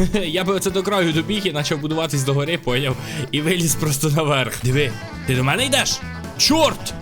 Я би оце до краю добіг і почав будуватись до гори, поняв, і виліз просто наверх. Диви, ти до мене йдеш? Чорт!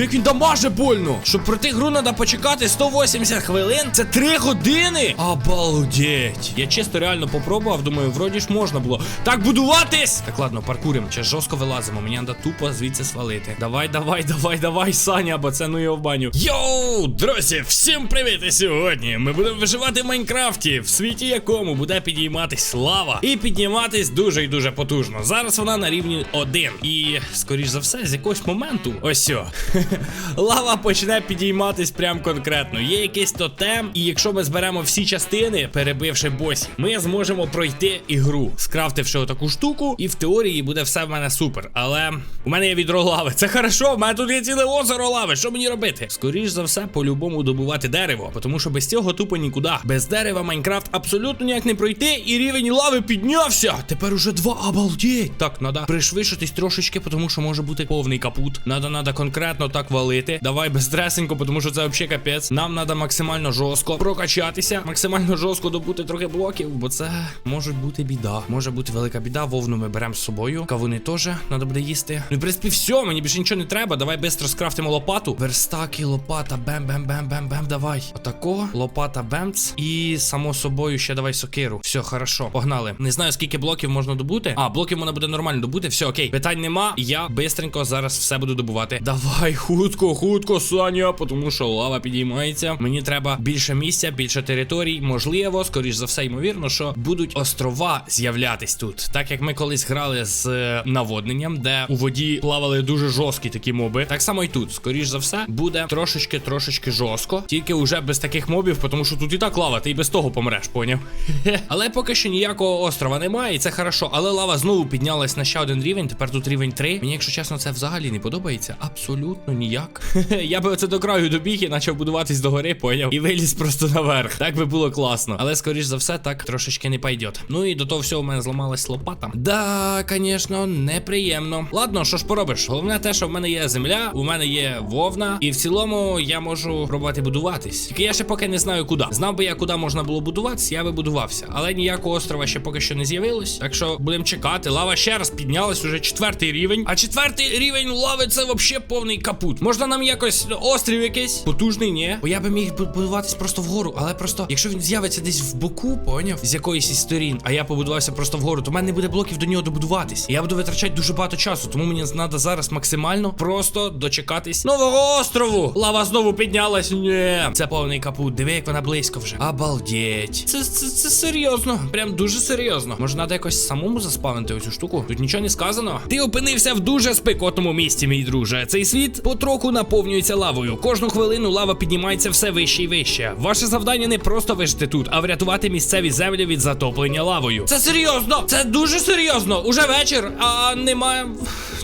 Як він дамаже больно. Щоб пройти гру треба почекати 180 хвилин. Це 3 години. Обалдеть. Я чисто реально попробував, думаю, вроді ж можна було. Так будуватись! Так, ладно, паркурим, чи жорстко вилазимо. Мені треба тупо звідси свалити. Давай, давай, давай, давай, Саня, бо це ну його в баню. Йоу, друзі, всім привіт! І сьогодні ми будемо виживати в Майнкрафті, в світі якому буде підійматись лава. І підніматись дуже і дуже потужно. Зараз вона на рівні 1. І, скоріш за все, з якогось моменту. Ось сьо. Лава почне підійматись прям конкретно. Є якийсь тотем, і якщо ми зберемо всі частини, перебивши босі, ми зможемо пройти ігру, скрафтивши отаку штуку, і в теорії буде все в мене супер. Але у мене є відро лави. Це хорошо, в мене тут є ціле озеро лави. Що мені робити? Скоріш за все, по-любому добувати дерево, тому що без цього тупо нікуди. Без дерева Майнкрафт абсолютно ніяк не пройти, і рівень лави піднявся. Тепер уже два обалдеть. Так, треба пришвидшитись трошечки, тому що може бути повний капут. Надо, надо конкретно так валити. Давай безстресенько, тому що це взагалі капець. Нам треба максимально жорстко прокачатися, максимально жорстко добути трохи блоків, бо це може бути біда. Може бути велика біда. Вовну ми беремо з собою. Кавуни теж треба буде їсти. Ну, в принципі, все, мені більше нічого не треба. Давай швидко скрафтимо лопату. Верстаки, лопата, бем, бем, бем, бем, бем. Давай. Отако. Лопата, бемц. І само собою ще давай сокиру. Все, хорошо. Погнали. Не знаю, скільки блоків можна добути. А, блоків можна буде нормально добути. Все, окей. Питань нема. Я бистренько зараз все буду добувати. Давай, хутко, хутко, Саня, тому що лава підіймається. Мені треба більше місця, більше територій. Можливо, скоріш за все, ймовірно, що будуть острова з'являтись тут. Так як ми колись грали з е, наводненням, де у воді плавали дуже жорсткі такі моби. Так само і тут, скоріш за все, буде трошечки, трошечки жорстко. Тільки вже без таких мобів, тому що тут і так лава, ти і без того помреш, поняв? Але поки що ніякого острова немає, і це хорошо. Але лава знову піднялась на ще один рівень. Тепер тут рівень 3. Мені, якщо чесно, це взагалі не подобається. Абсолютно ніяк. Я би оце до краю добіг і почав будуватись до гори, поняв, і виліз просто наверх. Так би було класно. Але скоріш за все, так трошечки не пойдет. Ну і до того всього у мене зламалась лопата. Да, звісно, неприємно. Ладно, що ж поробиш? Головне те, що в мене є земля, у мене є вовна, і в цілому я можу пробувати будуватись. Тільки я ще поки не знаю куди. Знав би я, куди можна було будуватись, я би будувався. Але ніякого острова ще поки що не з'явилось. Так що будемо чекати. Лава ще раз піднялась, уже четвертий рівень. А четвертий рівень лави це взагалі повний капут. Можна нам якось острів якийсь потужний, ні? Бо я би міг бу- будуватись просто вгору, але просто, якщо він з'явиться десь в боку, поняв, з якоїсь із сторін, а я побудувався просто вгору, то в мене не буде блоків до нього добудуватись. Я буду витрачати дуже багато часу, тому мені треба зараз максимально просто дочекатись нового острову. Лава знову піднялась. Ні, це повний капут. Диви, як вона близько вже. Обалдеть. Це, це, це серйозно. Прям дуже серйозно. Може, треба якось самому заспавнити оцю штуку? Тут нічого не сказано. Ти опинився в дуже спекотному місці, мій друже. Цей світ потроху наповнюється лавою. Кожну хвилину лава піднімається все вище і вище. Ваше завдання не просто вижити тут, а врятувати місцеві землі від затоплення лавою. Це серйозно! Це дуже серйозно! Уже вечір, а немає.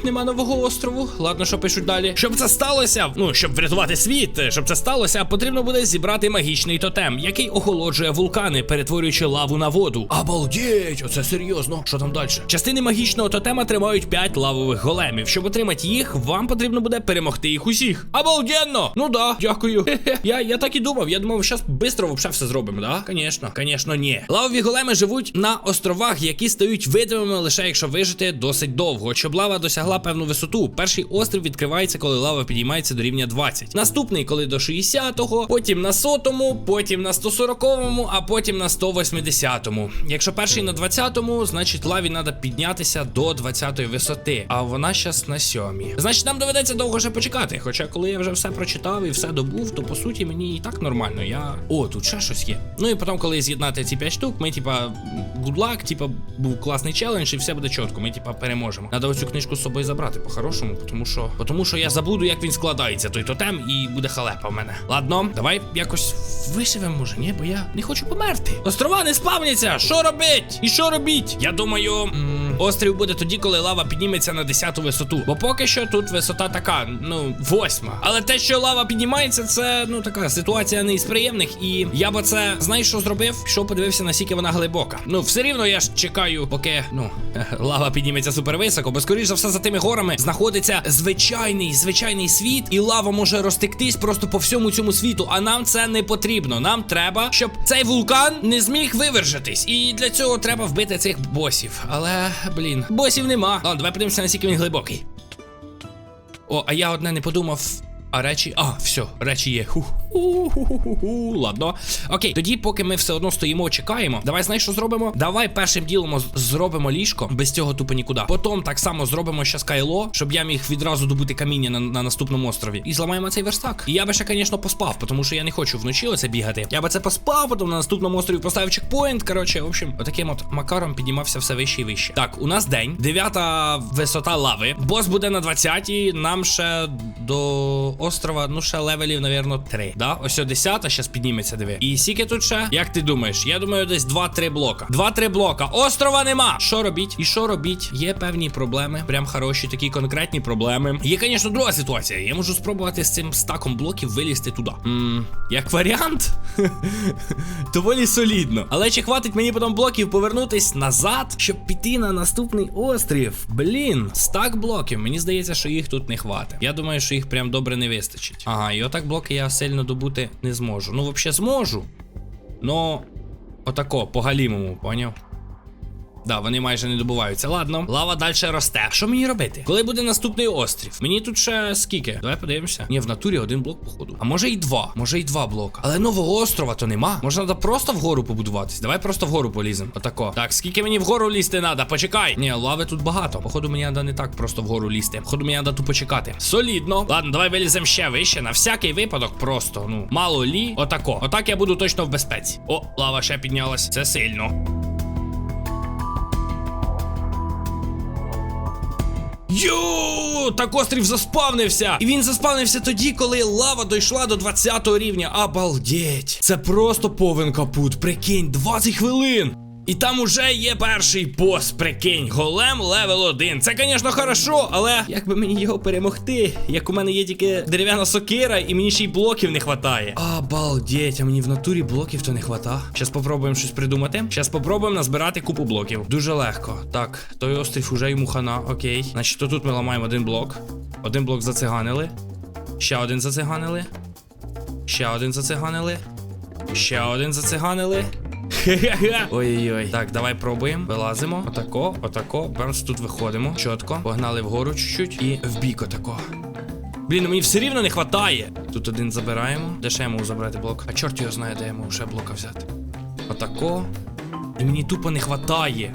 Нема нового острову. Ладно, що пишуть далі. Щоб це сталося, ну щоб врятувати світ, щоб це сталося, потрібно буде зібрати магічний тотем, який охолоджує вулкани, перетворюючи лаву на воду. Обалдеть, оце серйозно. Що там далі? Частини магічного тотема тримають 5 лавових големів. Щоб отримати їх, вам потрібно буде перемогти їх усіх. Обалденно! Ну да, дякую. Хе-хе. Я, я так і думав. Я думав, зараз швидко вообще все зробимо, да? Конечно, конечно, ні. Лавові големи живуть на островах, які стають видимими лише якщо вижити досить довго. Щоб лава досягла певну висоту. Перший острів відкривається, коли лава підіймається до рівня 20. Наступний, коли до 60-го, потім на 100-му, потім на 140-му, а потім на 180-му. Якщо перший на 20-му, значить лаві треба піднятися до 20-ї висоти. А вона зараз на 7-й. Значить, нам доведеться довго ще почекати. Хоча, коли я вже все прочитав і все добув, то по суті мені і так нормально. Я. О, тут ще щось є. Ну і потім, коли з'єднати ці 5 штук, ми, типа, good luck, типа, був класний челендж, і все буде чітко. Ми, типа, переможемо. Надо оцю книжку з собою забрати по-хорошому, тому що. Тому що я забуду, як він складається, той тотем, і буде халепа в мене. Ладно, давай якось виживемо, може, ні, бо я не хочу померти. Острова не спавняться! Що робить? І що робіть? Я думаю. м, острів буде тоді, коли лава підніметься на 10 висоту. Бо поки що тут висота така, ну, восьма. Але те, що лава піднімається, це ну така ситуація не із приємних. І я би це знаєш, що зробив? Що подивився, наскільки вона глибока. Ну, все рівно я ж чекаю, поки ну лава підніметься супер високо, бо скоріш за все за тими горами знаходиться звичайний звичайний світ, і лава може розтектись просто по всьому цьому світу. А нам це не потрібно. Нам треба, щоб цей вулкан не зміг вивержитись. І для цього треба вбити цих босів. Але блін, босів нема. Ладно, давай подивимося, наскільки він глибокий. О, а я одне не подумав. А речі. А, все, речі є. Хух. Ладно. Окей, тоді, поки ми все одно стоїмо, чекаємо. Давай знаєш, що зробимо? Давай першим ділом зробимо ліжко. Без цього тупо нікуди. Потім так само зробимо ще скайло, щоб я міг відразу добути каміння на, на наступному острові. І зламаємо цей верстак. І я би ще, звісно, поспав, тому що я не хочу вночі оце бігати. Я би це поспав, потім на наступному острові поставив чекпоінт. Коротше, в общем, отаким от макаром піднімався все вище і вище. Так, у нас день, дев'ята висота лави. Бос буде на 20-й. Нам ще до острова, ну ще левелів, навірно, 3. Да? Ось о 10, зараз підніметься, диви. І скільки тут ще? Як ти думаєш? Я думаю, десь 2-3 блока. 2-3 блока. Острова нема. Що робіть? І що робіть? Є певні проблеми. Прям хороші, такі конкретні проблеми. Є, звісно, друга ситуація. Я можу спробувати з цим стаком блоків вилізти туди. М, як варіант? Доволі солідно. Але чи хватить мені потім блоків повернутись назад, щоб піти на наступний острів? Блін, стак блоків. Мені здається, що їх тут не хватить. Я думаю, що їх прям добре не вистачить. Ага, і отак блоки я сильно добути не зможу. Ну, взагалі, зможу. Но отако, по галімому, поняв? Да, вони майже не добуваються. Ладно, лава далі росте. Що мені робити? Коли буде наступний острів? Мені тут ще скільки? Давай подивимося. Ні, в натурі один блок, походу. А може і два. Може і два блока. Але нового острова то нема. Може, треба просто вгору побудуватись. Давай просто вгору поліземо. Отако. Так, скільки мені вгору лізти треба? Почекай. Ні, лави тут багато. Походу, мені треба не так просто вгору лізти. Походу, мені треба тупо чекати. Солідно. Ладно, давай виліземо ще вище. На всякий випадок, просто. Ну, мало лі. Отако. Отак я буду точно в безпеці. О, лава ще піднялась. Це сильно. Йоу, так острів заспавнився. І він заспавнився тоді, коли лава дійшла до 20 рівня. Обалдеть. Це просто повен капут. Прикинь, 20 хвилин. І там уже є перший бос, прикинь, голем левел 1. Це, звісно, хорошо, але як би мені його перемогти, як у мене є тільки дерев'яна сокира, і мені ще й блоків не хватає. Обалдеть, а мені в натурі блоків то не хвата. Щас попробуємо щось придумати. Щас попробуємо назбирати купу блоків. Дуже легко. Так, той острів уже йому хана, окей. Значить, то тут ми ламаємо один блок. Один блок зациганили. Ще один зациганили. Ще один зациганили. Ще один зациганили. Хе-хе-хе. Ой-ой-ой. Так, давай пробуємо. Вилазимо. Отако, отако. Бамс тут виходимо. Чітко. Погнали вгору чуть-чуть. І в бік отако. Блін, ну мені все рівно не хватає. Тут один забираємо. Де ще я можу забрати блок? А чорт його знає, де я можу ще блока взяти. Отако. І мені тупо не хватає.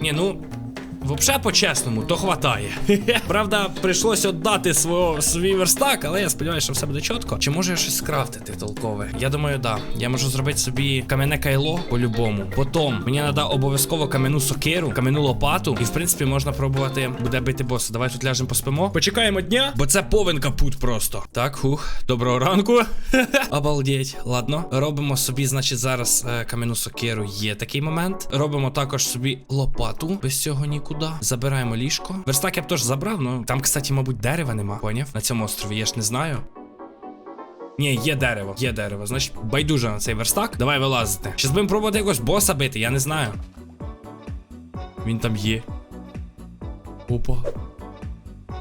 Ні, ну. Взагалі по-чесному, то хватає. Правда, прийшлося віддати свого, свій верстак, але я сподіваюся, що все буде чітко. Чи можу я щось скрафтити толкове? Я думаю, да. Я можу зробити собі кам'яне кайло по-любому. Потім мені треба обов'язково кам'яну сокиру, кам'яну лопату. І в принципі можна пробувати буде бити боса. Давай тут ляжемо поспимо. Почекаємо дня, бо це повен капут просто. Так, хух, доброго ранку. Обалдеть. Ладно, робимо собі, значить, зараз е, кам'яну сокиру. Є такий момент. Робимо також собі лопату. Без цього нікуди. Забираємо ліжко. Верстак я б теж забрав, ну там, кстати, мабуть, дерева нема. Поняв? На цьому острові я ж не знаю. Ні, є дерево, є дерево. Значить, байдуже на цей верстак. Давай вилазити. Щас будемо пробувати якогось боса бити, я не знаю. Він там є. Опа.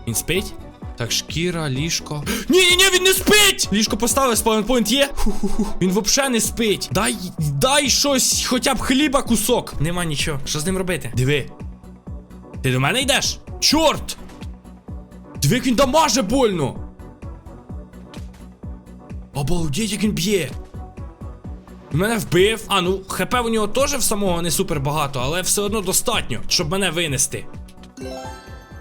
Він спить? Так, шкіра, ліжко. Ні, ні, ні, він не спить! Ліжко поставив, спаунпойнт є. Він взагалі не спить. Дай, дай щось, хоча б хліба кусок. Нема нічого. Що з ним робити? Диви. Ти до мене йдеш? Чорт! Диви, як він дамаже больно. Обалдіть, як він б'є. Мене вбив. А, ну, хп у нього теж в самого не супер багато, але все одно достатньо, щоб мене винести.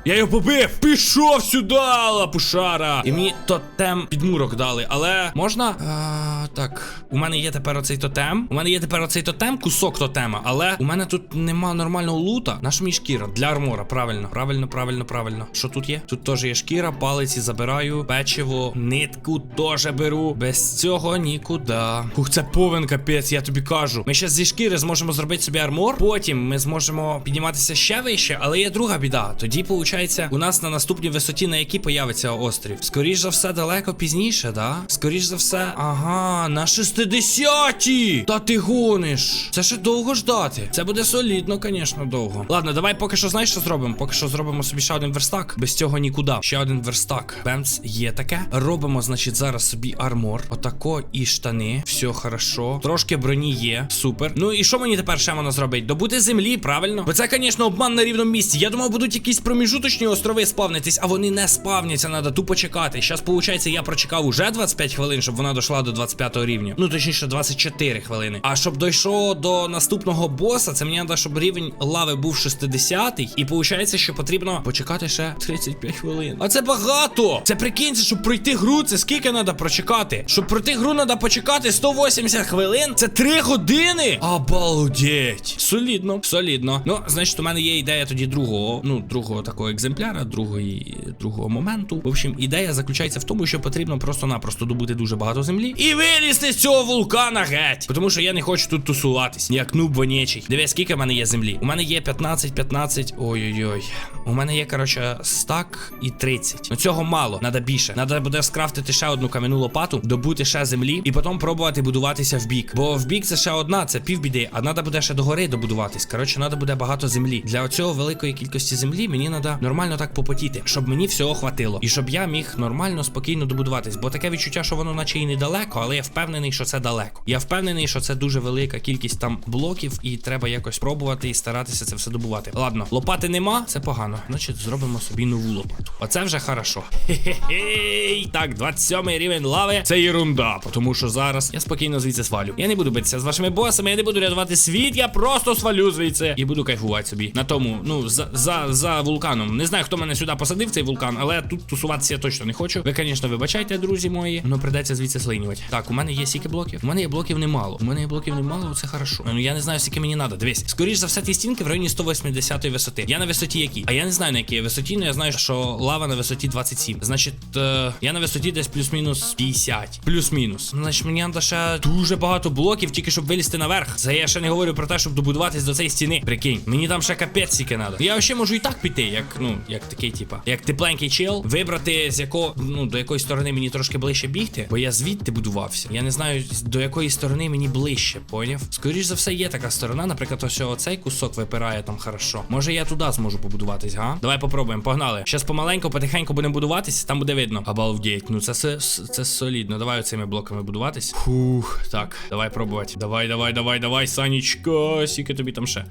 Я його побив! Пішов сюди, лапушара! І мені тотем підмурок дали, але можна. А, так, у мене є тепер оцей тотем. У мене є тепер оцей тотем, кусок тотема, але у мене тут нема нормального лута. Наша мені шкіра для армора. Правильно, правильно, правильно, правильно. Що тут є? Тут теж є шкіра, палиці забираю, печиво, нитку теж беру. Без цього нікуди. Ух, це повен капець, я тобі кажу. Ми ще зі шкіри зможемо зробити собі армор. Потім ми зможемо підніматися ще вище, але є друга біда. Тоді, виходить, у нас на наступній висоті, на якій появиться острів. Скоріш за все, далеко пізніше, да? Скоріш за все, ага, на 60-ті! Та ти гониш. Це ще довго ждати. Це буде солідно, звісно, довго. Ладно, давай поки що знаєш, що зробимо? Поки що зробимо собі ще один верстак. Без цього нікуди. Ще один верстак. Бемц, є таке. Робимо, значить, зараз собі армор. Отако і штани. Все хорошо. Трошки броні є. Супер. Ну і що мені тепер ще воно зробить? Добути землі, правильно? Бо це, звісно, обман на рівному місці. Я думав, будуть якісь проміжуточні острови спавнитись, а вони не спавняться, треба тупо чекати. Зараз, виходить, я прочекав уже 25 хвилин, щоб вона дійшла до 25 рівня. Ну, точніше, 24 хвилини. А щоб дійшло до наступного боса, це мені треба, щоб рівень лави був 60-й. І виходить, що потрібно почекати ще 35 хвилин. А це багато! Це прикиньте, щоб пройти гру, це скільки треба прочекати? Щоб пройти гру, треба почекати 180 хвилин. Це 3 години. Обалдеть. Солідно, солідно. Ну, значить, у мене є ідея тоді другого, ну, другого такого екземпляра, другої, другого моменту. В общем, ідея заключається в тому, що потрібно просто-напросто добути дуже багато землі і вилізти з цього вулкана геть. Тому що я не хочу тут тусуватись, як нуб вонячий. Дивись, скільки в мене є землі. У мене є 15, 15. Ой-ой-ой. У мене є, коротше, стак і 30. Ну цього мало, треба більше. Треба буде скрафтити ще одну кам'яну лопату, добути ще землі і потім пробувати будуватися в бік. Бо в бік це ще одна, це півбіди, а треба буде ще догори добудуватись. Коротше, треба буде багато землі. Для оцього великої кількості землі мені треба нормально так попотіти, щоб мені всього хватило. І щоб я міг нормально, спокійно добудуватись. Бо таке відчуття, що воно наче і недалеко, але я впевнений, що це далеко. Я впевнений, що це дуже велика кількість там блоків, і треба якось пробувати і старатися це все добувати. Ладно, лопати нема, це погано. Значить, зробимо собі нову лопату. Оце вже хорошо. Хе-хе-хей. Так, 27 рівень лави. Це ерунда, тому що зараз я спокійно звідси свалю. Я не буду битися з вашими босами, я не буду рятувати світ, я просто свалю звідси і буду кайфувати собі. На тому, ну, за, за, за вулканом. Не знаю, хто мене сюди посадив, цей вулкан, але тут тусуватися я точно не хочу. Ви, звісно, вибачайте, друзі мої. Ну, придеться звідси слинювати. Так, у мене є стільки блоків. У мене є блоків немало. У мене є блоків немало, це хорошо. Ну я не знаю, скільки мені треба. Дивись, скоріш за все, ті стінки в районі 180 висоти. Я на висоті якій? А я не знаю на якій висоті, але я знаю, що лава на висоті 27. Значить, е, я на висоті десь плюс-мінус 50. Плюс-мінус. Значить, мені треба ще дуже багато блоків, тільки щоб вилізти наверх. Це я ще не говорю про те, щоб добудуватись до цієї стіни. Прикинь, мені там ще капець тільки треба. Я ще можу і так піти, як ну, як такий, типа, як тепленький чел, вибрати з якого, ну, до якої сторони мені трошки ближче бігти, бо я звідти будувався. Я не знаю, до якої сторони мені ближче, поняв? Скоріш за все, є така сторона. Наприклад, ось оцей кусок випирає там хорошо. Може я туди зможу побудуватись, га? Давай попробуємо, погнали. Щас помаленьку, потихеньку будемо будуватись, там буде видно. Обалдеть, ну це, це, солідно. Давай оцими блоками будуватись. Фух, так, давай пробувати. Давай, давай, давай, давай, Санічка, скільки тобі там ще.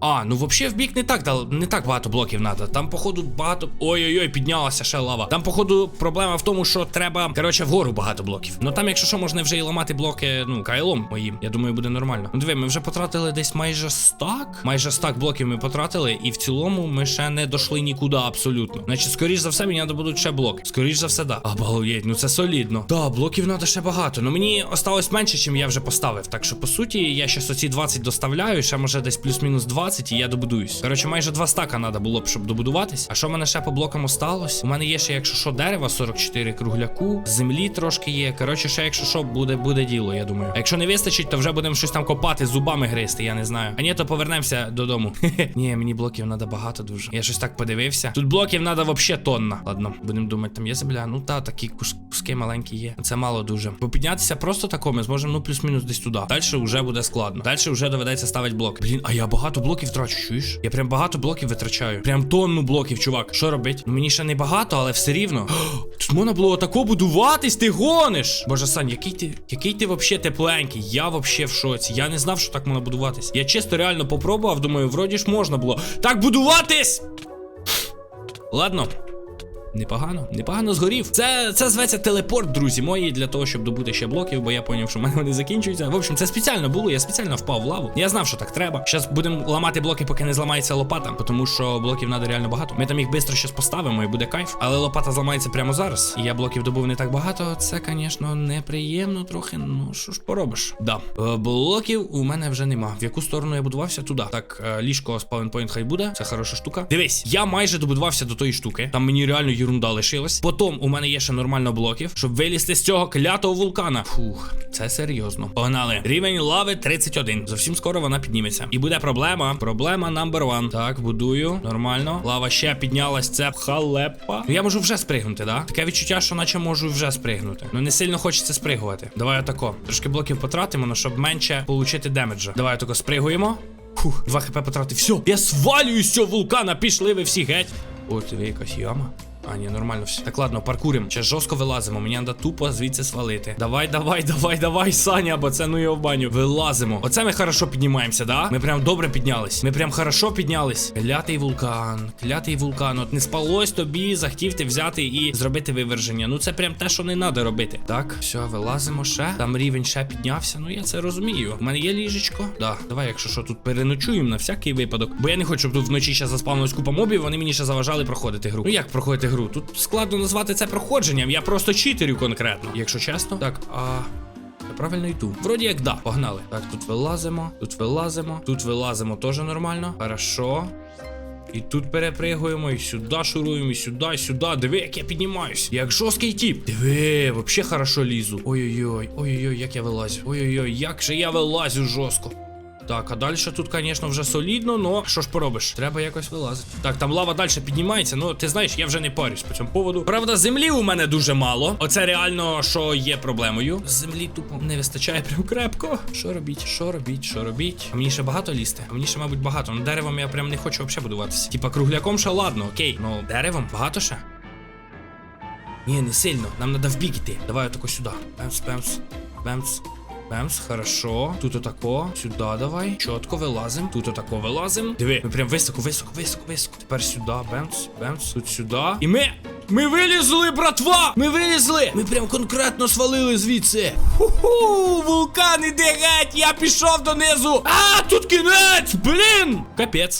А, ну взагалі в бік не так дал- не так багато блоків треба. Там, походу, багато. Ой-ой-ой, піднялася ще лава. Там, походу, проблема в тому, що треба, коротше, вгору багато блоків. Ну там, якщо що, можна вже і ламати блоки, ну, кайлом моїм. Я думаю, буде нормально. Ну диви, ми вже потратили десь майже стак. Майже стак блоків ми потратили, і в цілому ми ще не дійшли нікуди абсолютно. Значить, скоріш за все, мені треба будуть ще блоки. Скоріш за все, да. Обалдеть, ну це солідно. Да, блоків треба ще багато. Ну мені осталось менше, чим я вже поставив. Так що, по суті, я ще оці 20 доставляю, ще може десь плюс-мінус 20, і я добудуюсь. Коротше, майже два стака треба було б, щоб добудуватись. А що в мене ще по блокам осталось? У мене є ще, якщо що, дерева 44 кругляку, землі трошки є. Коротше, ще, якщо що, буде, буде діло, я думаю. А якщо не вистачить, то вже будемо щось там копати, зубами гризти, я не знаю. А ні, то повернемося додому. Ні, мені блоків треба багато дуже. Я щось так подивився. Тут блоків треба вообще тонна. Ладно, будемо думати, там є земля. Ну та, такі кус- куски маленькі є. Це мало дуже. Бо піднятися просто тако ми зможемо, ну плюс-мінус десь туди. Далі вже буде складно. Далі вже доведеться ставити блоки. Блін, а я багато блоків трачу, чуєш? Я прям багато блоків витрачаю. Прям тонну блоків, чувак. Що робить? Ну мені ще не багато, але все рівно. Тут можна було отако будуватись, ти гониш. Боже, Сань, який ти, який ти вообще тепленький? Я вообще в шоці. Я не знав, що так можна будуватись. Я чисто реально попробував, думаю, вроді ж можна було. Так будуватись! Ладно. Непогано, непогано згорів. Це, це зветься телепорт, друзі мої, для того, щоб добути ще блоків, бо я поняв, що в мене вони закінчуються. В общем, це спеціально було, я спеціально впав в лаву. Я знав, що так треба. Зараз будемо ламати блоки, поки не зламається лопата, тому що блоків треба реально багато. Ми там їх швидко щас поставимо і буде кайф. Але лопата зламається прямо зараз. І я блоків добув не так багато. Це, звісно, неприємно трохи. Ну що ж поробиш? Да. Е, Блоків у мене вже нема. В яку сторону я будувався? Туди. Так, е, ліжко спавнпойнт хай буде. Це хороша штука. Дивись, я майже добудувався до тої штуки. Там мені реально єрунда лишилась. Потім у мене є ще нормально блоків, щоб вилізти з цього клятого вулкана. Фух, це серйозно. Погнали. Рівень лави 31. Зовсім скоро вона підніметься. І буде проблема. Проблема number one. Так, будую. Нормально. Лава ще піднялась. Це халепа. Ну я можу вже спригнути, да? Таке відчуття, що наче можу вже спригнути. Ну не сильно хочеться спригувати. Давай отако. Трошки блоків потратимо, ну, щоб менше получити демеджа. Давай отако спригуємо. Фух, 2 хп потратив. Все, я свалюю з цього вулкана, пішли ви всі геть. О, диви, якась яма. А, ні, нормально все. Так, ладно, паркурим. Ще жорстко вилазимо. Мені треба тупо звідси свалити. Давай, давай, давай, давай, Саня, бо це ну його баню. Вилазимо. Оце ми хорошо піднімаємося, да? Ми прям добре піднялись. Ми прям хорошо піднялись. Клятий вулкан, клятий вулкан. От не спалось тобі, захотів ти взяти і зробити виверження. Ну це прям те, що не треба робити. Так, все, вилазимо ще. Там рівень ще піднявся. Ну я це розумію. У мене є ліжечко. Да, давай, якщо що, тут переночуємо на всякий випадок. Бо я не хочу, щоб тут вночі ще заспавнилась купа мобів, вони мені ще заважали проходити гру. Ну як проходити гру? Тут складно назвати це проходженням. Я просто читерю конкретно. Якщо чесно. Так, а. Я правильно йду. Вроді як да, погнали. Так, тут вилазимо, тут вилазимо, тут вилазимо теж нормально. Хорошо. І тут перепригуємо, і сюди шуруємо, і сюди, і сюди. Диви, як я піднімаюсь. Як жорсткий тіп. Диви, вообще хорошо лізу. Ой-ой-ой, ой-ой-ой, як я вилазю. Ой-ой-ой, як же я вилазю жорстко. Так, а далі тут, звісно, вже солідно, но що ж поробиш? Треба якось вилазити. Так, там лава далі піднімається. Ну, ти знаєш, я вже не парюсь по цьому поводу. Правда, землі у мене дуже мало. Оце реально, що є проблемою. Землі тупо не вистачає прям крепко. Що робіть? Що робіть? Що робіть? А мені ще багато лізти? А мені ще, мабуть, багато. Ну, деревом я прям не хочу взагалі будуватися. Типа кругляком ще ладно, окей. Ну, деревом багато ще. Ні, не сильно. Нам треба в іти. Давай отако сюди. Бемс, бемс, бемс. Бемс, хорошо. Тут отако. Сюди давай. Чітко вилазим. Тут отако вилазим. Диви, ми прям високо, високо, високо, високо. Тепер сюди. Бемс, бемс. Тут сюди. І ми. Ми вилізли, братва! Ми вилізли! Ми прям конкретно свалили звідси. Ху-ху! Вулкан іде геть! Я пішов донизу! А, тут кінець! Блін! Капець.